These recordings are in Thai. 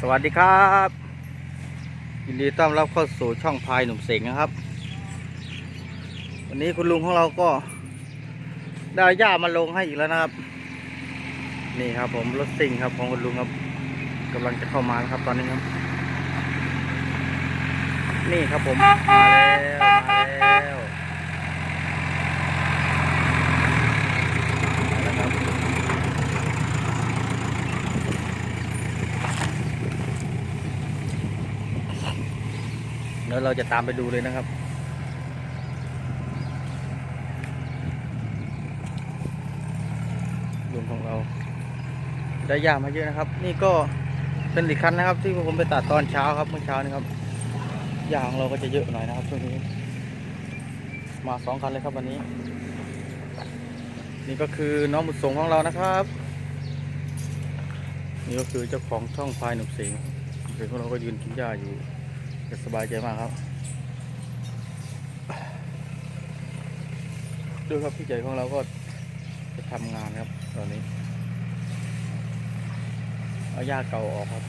สวัสดีครับยินดีต้อนรับเข้าสู่ช่องพายหนุ่มเสงนะครับ วันนี้คุณลุงของเราก็ ได้หญ้ามาลงให้อีกแล้วนะครับ นี่ครับผมรถซิ่งครับของคุณลุงครับกำลังจะเข้ามาครับตอนนี้ครับ นี่ครับผมมาแล้วมาแล้วมาแล้วครับ เดี๋ยวเราจะตามไปดูเลยนะครับ ลุงของเรา ได้ยามาเยอะนะครับ นี่ก็เป็นอีกคันนะครับ ที่ผมไปตัดตอนเช้าครับเมื่อเช้านี้ครับยาของเราก็จะเยอะหน่อยนะครับช่วงนี้ มาสองคันเลยครับวันนี้ นี่ก็คือน้องบุตรสงของเรานะครับ นี่ก็คือเจ้าของช่องพายหนุ่มเสียงเด็กของเราก็ยืนกินหญ้าอยู่ จะสบายใจมากครับดูครับพี่ใหญ่ของเราก็จะทำงานครับตอนนี้ เอาหญ้าเก่าออกครับ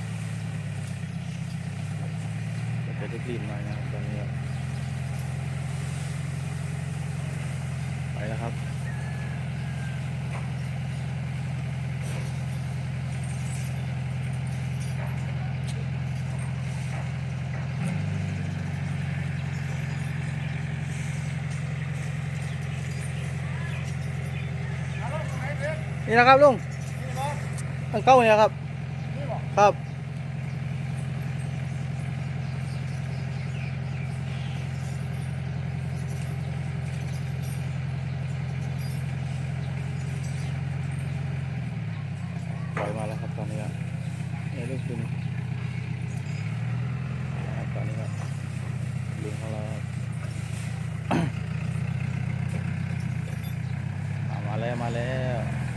จะรีบๆหน่อยนะครับตอนนี้ไปแล้วครับ นี่นะครับลุงทางเก้าเนี่ยครับ ครับ ปล่อยมาแล้วครับตอนนี้ครับนี่ลูกคุณนะครับตอนนี้ครับลุงของเราครับ อ่ามาแล้วมาแล้ว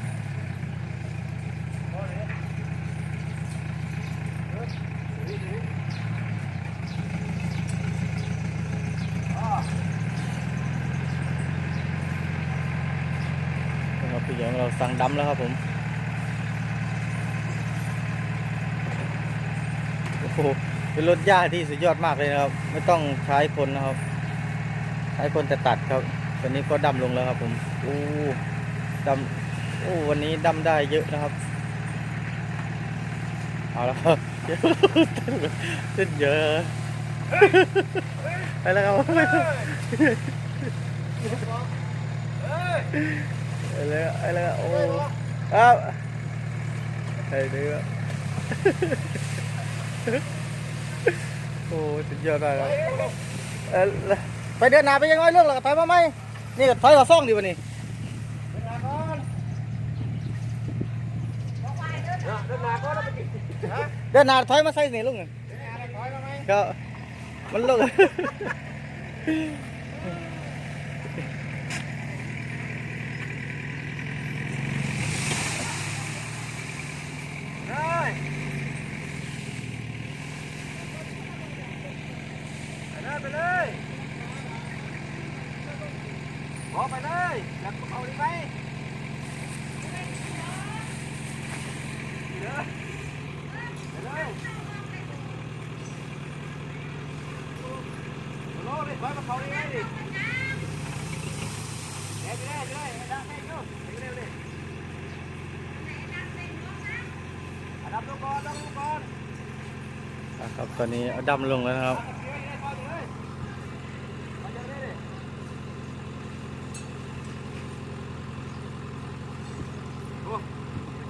นะครับ พี่ใหญ่ของเราสั่งดำแล้วครับผม โอ้โห เป็นรถหญ้าที่สุดยอดมากเลยนะครับ ไม่ต้องใช้คนนะครับ ใช้คนแต่ตัดครับตอนนี้ก็ดำลงแล้วครับผมโอ้ดำโอ้วันนี้ดำได้เยอะนะครับ เอาแล้วครับเต้นเยอะ ไปแล้วครับ ไปแล้วไปแล้วโอ้ครับไปเนื้อโอ้สุดยอดมากครับเอ่อไปเดินหนาไปยังไงเรื่องหรอถอยมาไหมนี่ก็ถอยกับซ่องดีวะนี่เดินหนาถอยมาใส่นี่ลุงก็มันลุง ไปเลยข อไปเลยอยากเอาดีไหมเดี๋ยวไปเลยโลดิไว้มาเขาดีไหมดิเดี๋ยวไปเลยไปเลยดังไปดูไปเร็วดิดับลูกก่อนดับลูกก่อนครับตอนนี้เอาดำลงแล้วนะครับ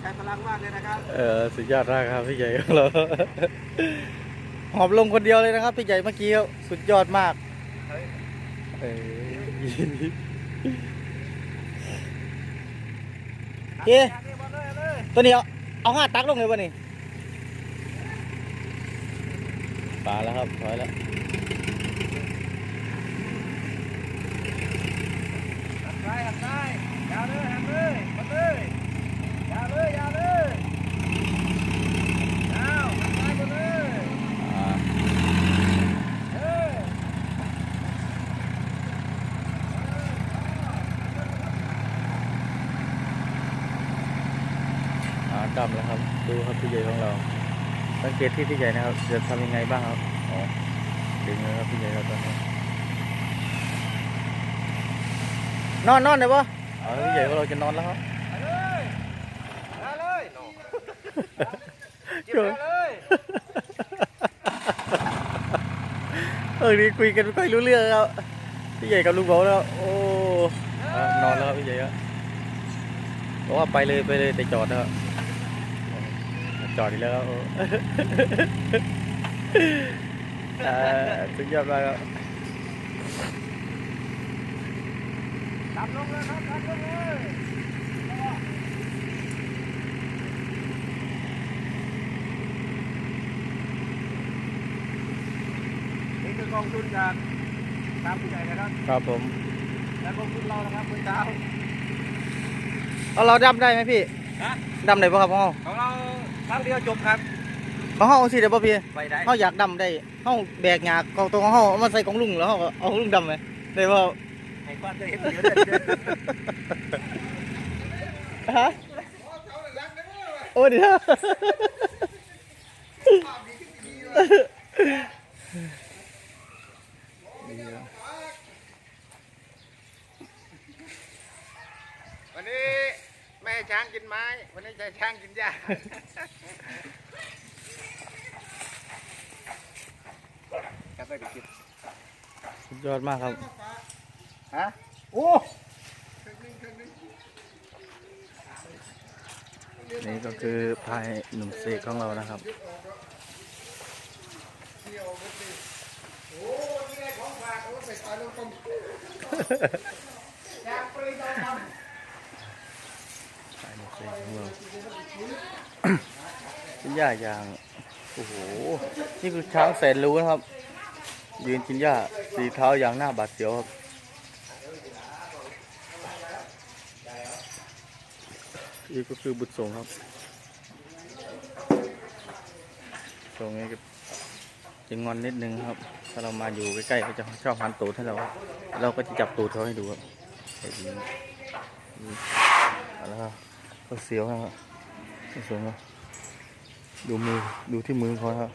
ใช้พ ลังมากเลยนะครับ เออสุดยอดมากครับพี่ใหญ่ของเราหอบลงคนเดียวเลยนะครับพี่ใหญ่เมื่อกี้ครับสุดยอดมากเออเจ๊ตัวนี้เอาเอาห้าตักลงเลยวะนี่ปลาแล้วครับถอยแล้วหันซ้ายหันซ้ายยาวเลยหันเลยหันเลยยาวเลย ยาวเลยยาวหันซ้ายหมดเลยอ่าเอออ่าดำแล้วครับ ดูครับพี่ใหญ่ของเรา สังเกตที่พี่ใหญ่นะครับ จะทำยังไงบ้างครับอ๋อดึงแล้วครับพี่ใหญ่ครับตอนนี้ นอนนอนได้ปะเอพี่ใหญ่ว่าเราจะนอนแล้วครับ ไปเลยมาเลยโน่ เก็บมาเลยเออนี่คุยกันไม่ค่อยรู้เรื่องครับพี่ใหญ่กับลุงบอกแล้วโอ้อะนอนแล้วครับพี่ใหญ่ครับบอกว่าไปเลยไปเลยแต่จอดนะครับจอดอีกแล้วครับโอ้อ่าสุดยอดมากครับตามลงเลยครับตามลงเลยนี่คือ กองทุนจากตามผู้ใหญ่นะครับ ครับผม และกองทุนเรานะครับเมื่อเช้าเอาเราดำได้ไหมพี่ฮะดำได้ปะครับของเราของเราครั้งเดียวจบครับของเราสิเดี๋ยวป่ะพี่ไปได้เขาอยากดำได้เขาแบกหยากของตัวของเขาเอามาใส่ของลุงแล้วเขาก็เอาของลุงดำไหมได้ป่ะให้ความเคยเห็นเยอะเลยฮะโอ้เดี๋ยว วันนี้แม่ให้ช้างกินไม้ วันนี้ใช้ช้างกินหญ้าครับไปกินสุดยอดมากครับ ฮะ โอ้นี่ก็คือพายหนุ่มเสกของเรานะครับอยากไปลอ งทพายหนุ่มเสกของเราเป็นหญ้าอย่างโอ้โหนี่คือช้างแสนรู้นะครับ ยืนกินหญ้าสีเท้าอย่างหน้าบาดเสียวครับนี่ก็คือบุตรสงครับตรงนี้ก็จะงอนนิดนึงครับ ถ้าเรามาอยู่ใกล้ๆเขาจะชอบหันตูดให้เรา เราก็จะจับตูดเขาให้ดูครับอ้ทีนี้นี่เอาแล้วครับก็ เสียวนะฮะสงฆ์ครับดูมือดูที่มือเขาครับ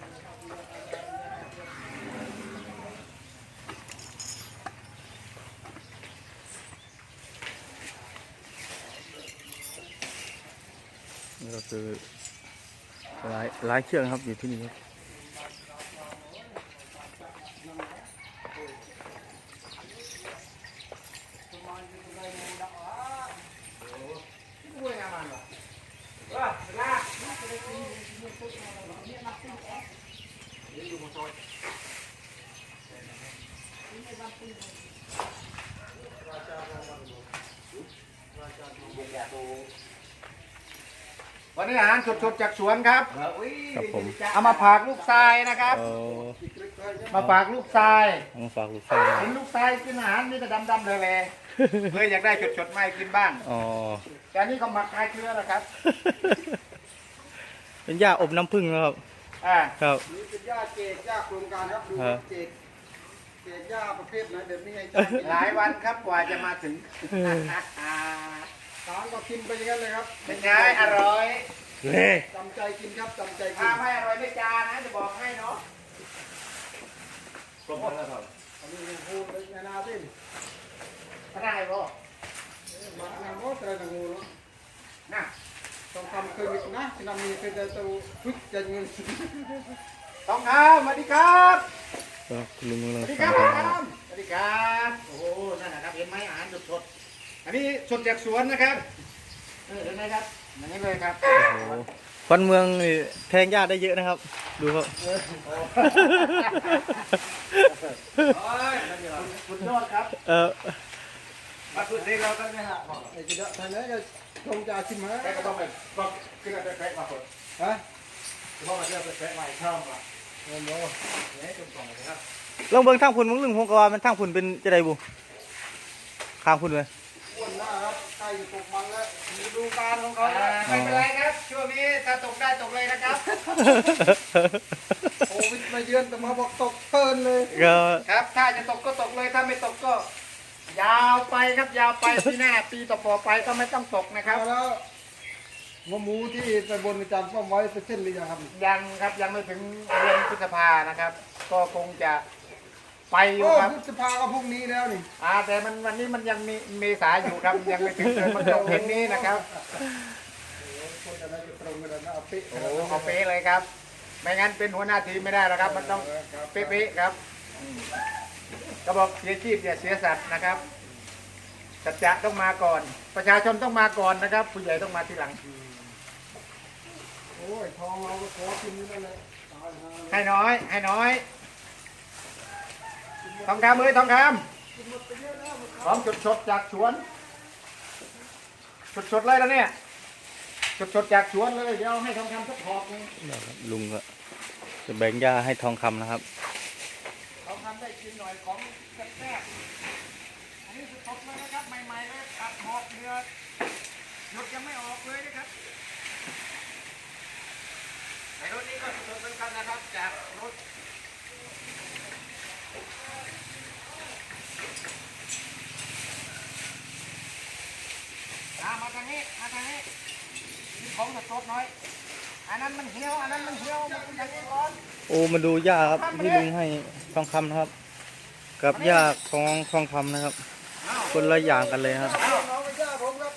นี่ก็คือหลายหลายเชือกครับอยู่ที่นี่ครับำ วันนี้อาหารสดๆจากสวนครับ ครับผมเอามาฝากลูกทรายนะครับ เอามาฝากลูกทรายเอามาฝากลูกสาวเห็นลูกทรายกินอาหารนี่จะดำๆเลยเลยๆเลยอยากได้สดๆมาให้กินบ้าง อ๋อ แต่อันนี้ก็หมักคลายเกลือนะครับ เป็นหญ้าอบน้ำผึ้งนะครับ อ่า ครับนี่เป็นหญ้าเกตหญ้าโครงการครับดูฮะเกตเกตหญ้าประเภทไหนเดี๋ยวนี้ให้หลายวันครับกว่าจะมาถึง ช้างก็กินไปอย่างนั้นเลยครับเป็นไงอร่อยเฮ้ยจำใจกินครับจำใจกิถ้านไม่อร่อยไม่จานนะจะบอกให้เนาะอันนี้ยังพูดเลยนานาสิไม่ได้บ่มันงานโมตรนังงูเนาะนะต้องทำเคยมิดนะที่นำมีคือจะตัวพึ่งจะเงินต้องครับสวัสดีครับก็คุณลุงกำลังสวัสดีสั่คงรับของนะครับสวัสดีครับ โอ้โหนั่นนะครับเห็นไหมอาหารสดๆ อันนี้สดจากสวนนะครับเออเห็นไหมครับอย่างนี้เลยครับโอ้โหคนเมืองนี่แทงหญ้าได้เยอะนะครับ ดูครับสุดยอดครับเออมาสุดที่เราต้องนะฮะไอ้กระดาษทางนั้นก็คงจะชิมฮะแต่ก็ต้องไปต้องขึ้นมาแปะมาคนฮะเพราะมันจะแปะใหม่ช่องมาโอ้โหเนี่ยจนกล่องเลยครับลองเบิ่งทางพุ่นมึงลึงพงกว่ามันทางพุ่นเป็นจะได้บุข้างพุ่นเลย อ้วนหน้าครับใกล้จะตกมันแล้วฤดูกาลของเขาอ่าแล้วไม่เป็นไรครับ ช่วงนี้ถ้าตกได้ตกเลยนะครับโควิดมาเยือนแต่มาบอกตกเทินเลยก็ครับ ถ้าจะตกก็ตกเลยถ้าไม่ตกก็ ยาวไปครับยาวไปปีหน้าปีต่อๆไปก็ไม่ต้องตกนะครับเอาแล้วหัวหมูที่ไปบนอาจารย์ป้อมไว้ไปเส้นหรือยังครับยังครับยังไม่ถึงเดือนพฤษภานะครับ ก็คงจะ ไปอยู่โอ้ครับ พฤษภาก็พรุ่งนี้แล้วนี่อ่าแต่มันวันนี้มันยังมีเมษาอยู่ครับ ยังไม่ถึงเดือนมกราคมนี้นะครับคนจะได้จะตรงกันนะเอาเป๊ะโอ้โหเอาเป๊ะเลยครับ ไม่งั้นเป็นหัวหน้าทีมไม่ได้หรอกครับ มันต้องเป๊ะๆครับอืมก็บอกเสียชีพอย่าเสียสัตว์นะครับสัจจะต้องมาก่อน ประชาชนต้องมาก่อนนะครับ ผู้ใหญ่ต้องมาทีหลัง โอ้ยทองเราก็ขอกินนี่นั่นแหละตายหาให้น้อย ให้น้อย ทองคำเอ้ยทองคำของสดสดๆจากสวนสดสดๆเลยแล้วเนี่ยสดสดๆจากสวนเลยเดี๋ยวให้ทองคำสักหอบหนึงลุงก็จะแบ่งหญ้าให้ทองคำนะครับทองคำได้กินหน่อยของแซ่บๆอันนี้สดๆเลยนะครับใหม่ๆเลยตัดหอบเนื้อหยดยังไม่ออกเลยนะครับในรถนี้ก็สดๆเหมือนกันนะครับจากรถ มามาทางนี้มาทางนี้กินของสดๆหน่อย อันนั้นมันเหี่ยว อันนั้นมันเหี่ยว มันเป็นอย่างนี้ก่อน โอ้มาดูหญ้าครับที่ลุงให้ทองคำนะครับ กับหญ้าของทองคำนะครับ คนละอย่างกันเลยครับเอาน้องไปย่าผมครับ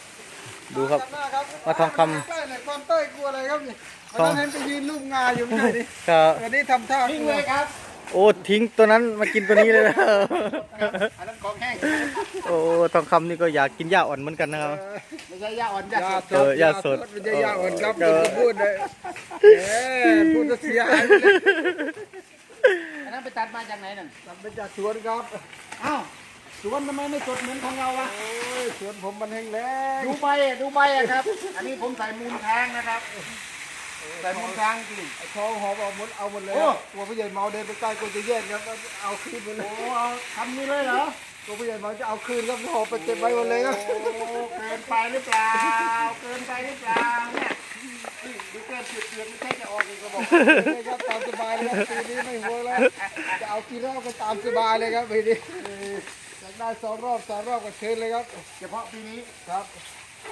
ดูครับหน้าครับว่าทองคำ ใกล้หน่อยความเต้ยกลัวอะไรครับนี่ทวัองนนั้นเห็นไปยืนลูกงาอยู่ไม่ใช่ดิก็วันนี้ทำท่าทิ้งกลัวเลยครับ โอ้ทิ้งตัวนั้นมากินตัวนี้เลยนะอันนั้นของแห้งโอ้ทองคำนี่ก็อยากกินหญ้าอ่อนเหมือนกันนะครับ ไม่ใช่ยาอ่อนยายาสดสเอดอย่าสดไม่ใช่ยาอ่อนครับเออจะพูดเลยเอ๊พูดจะเสียหายเลยอันนั้นไปตัดมาจากไหนนั่นทำเป็นจากสวนครับอ้าวสวนทำไมไม่สดเหมือนของเราวะโอ้ยสวนผมมันแห้งแล้งดูใบอะดูใบอะครับ อันนี้ผมใส่มูลช้างนะครับ ใส่มูลช้างจริงไอ้ทองหอบเอาหมดเอาหมดเลยโอ้ครับกลัวผู้ใหญ่เมาเดินไปใกล้กลัวจะแย่งครับเอาคืนหมดเลโอ้ยเอาทำนี้เลยเหรอกลัวผู้ใหญ่เมาจะเอาคืนครับหอบไปเก็บไว้หมดเลยครับโอ้เกินไปหรือเปล่าเกินไปหรือเปล่าเนี่ยนี่ดูเกินเกือบๆไม่ใช่จะออกอีกก็บอกเลยครับตามสบายเลยครับปีนี้ไม่ห่วงแล้วจะเอากี่รอบก็ตามสบายเลยครับปีนี้อยากได้สองรอบสามรอบก็เชิญเลยครับ เฉพาะปีนี้ครับ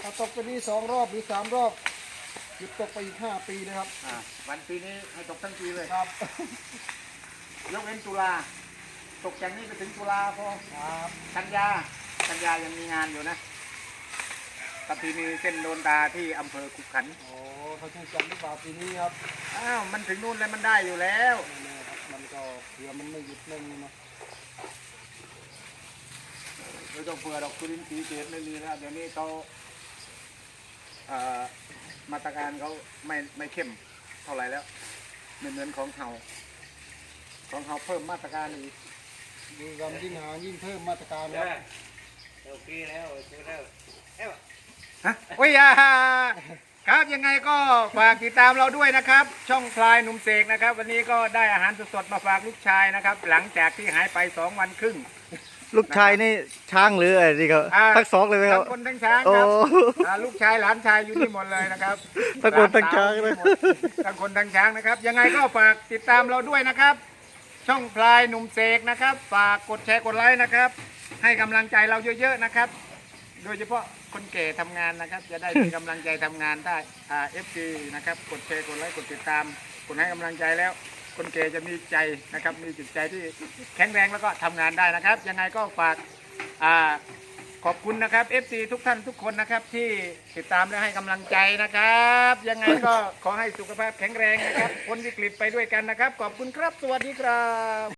ถ้าตกไปนี่สองรอบหรือสามรอบ หยุดตกไปอีกห้าปีนะครับ อ่าวันปีนี้ให้ตกทั้งปีเลยครับ ยกเว้นตุลาตกจากนี้ไปถึงตุลาพอครับกันยากันยายังมีงานอยู่นะปฏินีเส้นโดนตาที่อำเภอขุขันธ์โอ้เขาช่วยจันหรือเปล่าปีนี้ครับอ้าวมันถึงนู่นแล้วมันได้อยู่แล้วนี่นะครับมันก็เผื่อมันไม่หยุดนิ่งนะไม่ต้องเผื่อดอกคุรินทรีย์เกตไม่มีแล้วเดี๋ยวนี้เขาเอ่อ มาตรการเขาไม่ไม่เข้มเท่าไหร่แล้วไม่เหมือนของเฮาของเฮาเพิ่มมาตรการอีกดูกันยิ่งห่างยิ่งเพิ่มมาตรการครับโอเคแล้วโอเคแล้วฮะโอ้ยอ่าครับยังไงก็ฝากติดตามเราด้วยนะครับ ช่องพลายหนุ่มเสกนะครับ วันนี้ก็ได้อาหารสดๆมาฝากลูกชายนะครับ หลังจากที่หายไปสองวันครึ่ง ลูกชายนี่ช้างหรืออะไรดีครับอ่า ทั้งสองเลยไหมคทั้รับ งคนทั้งช้างโอ้ ครับอ่าลูกชายหลานชายอยู่นี่หมดเลยนะครับทั้งคนทั้งช้างหลเลยนสวอยู่นี่หมดทั้งคนทั้งช้างนะครับ ยังไงก็ฝากติดตามเราด้วยนะครับ ช่องพลายหนุ่มเสกนะครับ ฝากกดแชร์กดไลค์นะครับ ให้กำลังใจเราเยอะๆนะครับ โดยเฉพาะคนแก่ทำงานนะครับ จะได้มีกำลังใจทำงานได้อ่าเอฟซีนะครับ กดแชร์กดไลค์กดติดตามกดให้กำลังใจแล้ว คนแก่จะมีใจนะครับ มีจิตใจที่แข็งแรงแล้วก็ทำงานได้นะครับ ยังไงก็ฝากอขอบคุณนะครับ FC ทุกท่านทุกคนนะครับ ที่ติดตามและให้กำลังใจนะครับ ยังไงก็ขอให้สุขภาพแข็งแรงนะครับพ้นวิกฤตไปด้วยกันนะครับ ขอบคุณครับ สวัสดีครับ